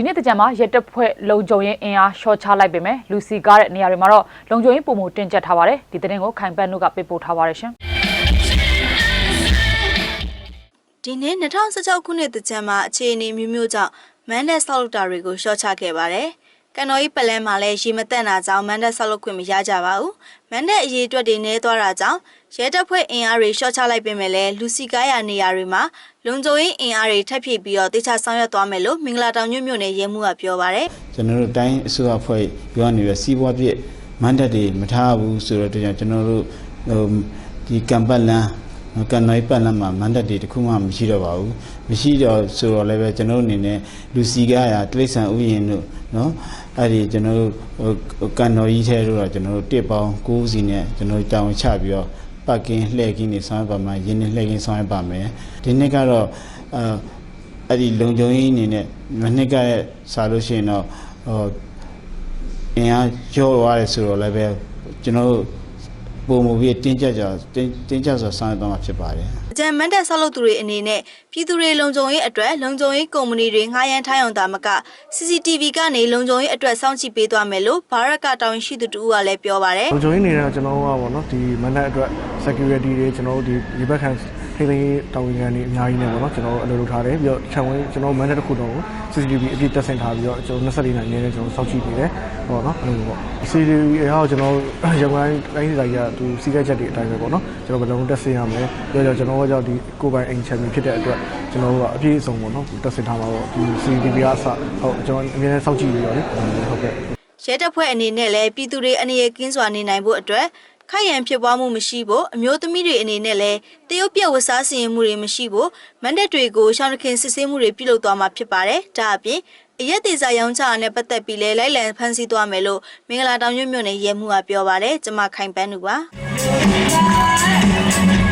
ဒီနေ့တကြံမှာရက်တပ်ဖွဲ့လုံခြုံရေးအင်အားရှော့ချလိုက်ပေမဲ့လူစီကားတဲ့နေရာတွေမှာတော့လုံခြုံရေးပုံမှုတင်ကျပ်ထားပါတယ်ဒီသတင်းကိုခိုင်ပန်းတို့ကပေးပို့ထားပါတယ်ရှင်ဒီနေ့2016ခုနှစ်တကြံမှာအခြေအနေမျိုးမျိုးကြောင့်မန်ဒက်ဆောက်လုပ်တာတွေကိုရှော့ချခဲ့ပါတယ်။ ကန်တော်ကြီးပလန်မှာလည်းရေမတက်တာကြောင့်မန်ဒက်ဆောက်လုပ်ခွင့်မရကြပါဘူး။မန်ဒက်အရေးအတွက်တွေနည်းသွားတာကြောင့်ရဲတပ်ဖွဲ့အင်အားတွေရှော့ချလိုက်ပေမဲ့လည်းလူစီကားရနေရာတွေမှာလုံခြုံရေးအင်အားတွေထပ်ဖြည့်ပြီးတော့တေချာဆောင်ရွက်သွားမယ်လို့မင်္ဂလာတောင်ညွန့်မြို့နယ်ရဲမှူးကပြောပါတယ်။ကျွန်တော်တို့တိုင်းအစိုးရအဖွဲ့ပြောနေရစီးပွားပြည့်မန်တက်တွေမထားဘူးဆိုတော့တရားကျွန်တော်တို့ဟိုဒီကံပတ်လန်းကန်နိုင်ပတ်လန်းမှာမန်တက်တွေတခုမှမရှိတော့ပါဘူးမရှိတော့ဆိုတော့လည်းပဲကျွန်တော်တို့အနေနဲ့လူစီကားရတိရစ္ဆာန်ဥယျာဉ်တို့နော် အဲ့ဒီကျွန်တော်တို့ဟိုကန်တော်ကြီးထဲတို့တော့ကျွန်တော်တို့တစ်ပေါင်း9စီနဲ့ကျွန်တော်တို့တောင်းချပြီးတော့ပတ်ကင်းလှည့်ကင်းနေဆောင်ရွက်ပါမယ်ရင်းနှီးလှည့်ကင်းဆောင်ရွက်ပါမယ်ဒီနေ့ကတော့အာအဲ့ဒီလုံခြုံရေးအနေနဲ့မနှစ်ကရဲ့စားလို့ရှိရင်တော့ဟိုအင်အားကျော်သွားတယ်ဆိုတော့လည်းပဲကျွန်တော်တို့ ပုံမူပြီးတင်းကြပ်ကြတင်းတင်းကြပ်စွာဆောင်ရွက်သွားမှာဖြစ်ပါတယ်အကြံမန်တက်ဆောက်လုပ်သူတွေအနေနဲ့ပြည်သူတွေလုံခြုံရေးအတွက်လုံခြုံရေးကုမ္ပဏီတွေငှားရမ်းထားရုံသာမက CCTV ကနေလုံခြုံရေးအတွက်စောင့်ကြည့်ပေးသွားမယ်လို့ဘာရက်ကတောင်းရှိသူတူကလည်းပြောပါတယ်လုံခြုံရေးနေတော့ကျွန်တော်တို့ကပေါ့နော်ဒီမန်နက်အတွက် security တွေကျွန်တော်တို့ဒီဒီဘက်ခံ ထိန်းသိမ်းရေးတာဝန်ခံတွေအများကြီးနေပေါ့နော်ကျွန်တော်တို့အလုပ်လုပ်ထားတယ်ပြီးတော့ခြံဝင်းကျွန်တော်မန်နက်တစ်ခုတော့ CCTV အပြည့်တက်ဆင်ထားပြီးတော့ကျွန်တော်24နိုင်နေနဲ့ကျွန်တော်စောင့်ကြည့်နေတယ်ပေါ့နော်အဲ့လိုပေါ့ CCTV အရာကိုကျွန်တော်ရုံတိုင်းတိုင်းစီတိုင်းကသူစီးကချက်တွေအတိုင်းပဲပေါ့နော်ကျွန်တော်ဘယ်လုံးတက်ဆင်ရမယ်ပြီးတော့ကျွန်တော်တို့ကြောင့်ဒီကိုပိုင်အိမ်ချန်ပီဖြစ်တဲ့အတွက်ကျွန်တော်တို့ကအပြည့်အစုံပေါ့နော်တက်ဆင်ထားမှာပေါ့ဒီ CCTV ကအစဟုတ်ကျွန်တော်အများနဲ့စောင့်ကြည့်ပြီးတော့လေဟုတ်ကဲ့ရဲတပ်ဖွဲ့အနေနဲ့လည်းပြည်သူတွေအနေရကင်းစွာနေနိုင်ဖို့အတွက် ခိုင်ရန်ဖြစ်ပွားမှုမရှိဖို့အမျိုးသမီးတွေအနေနဲ့လည်းတရုတ်ပြက်ဝတ်စားစီရင်မှုတွေမရှိဖို့မန်ဒက်တွေကိုရှောင်းတခင်စစ်ဆေးမှုတွေပြုလုပ်သွားမှာဖြစ်ပါတယ်။ဒါအပြင်အရက်သေးစာရောင်းချတာနဲ့ပတ်သက်ပြီးလဲလိုက်လံဖမ်းဆီးသွားမယ်လို့မင်္ဂလာတောင်ညွန့်မြို့နယ်ရဲမှူးကပြောပါတယ်။ကျွန်မခိုင်ပန်းသူပါ။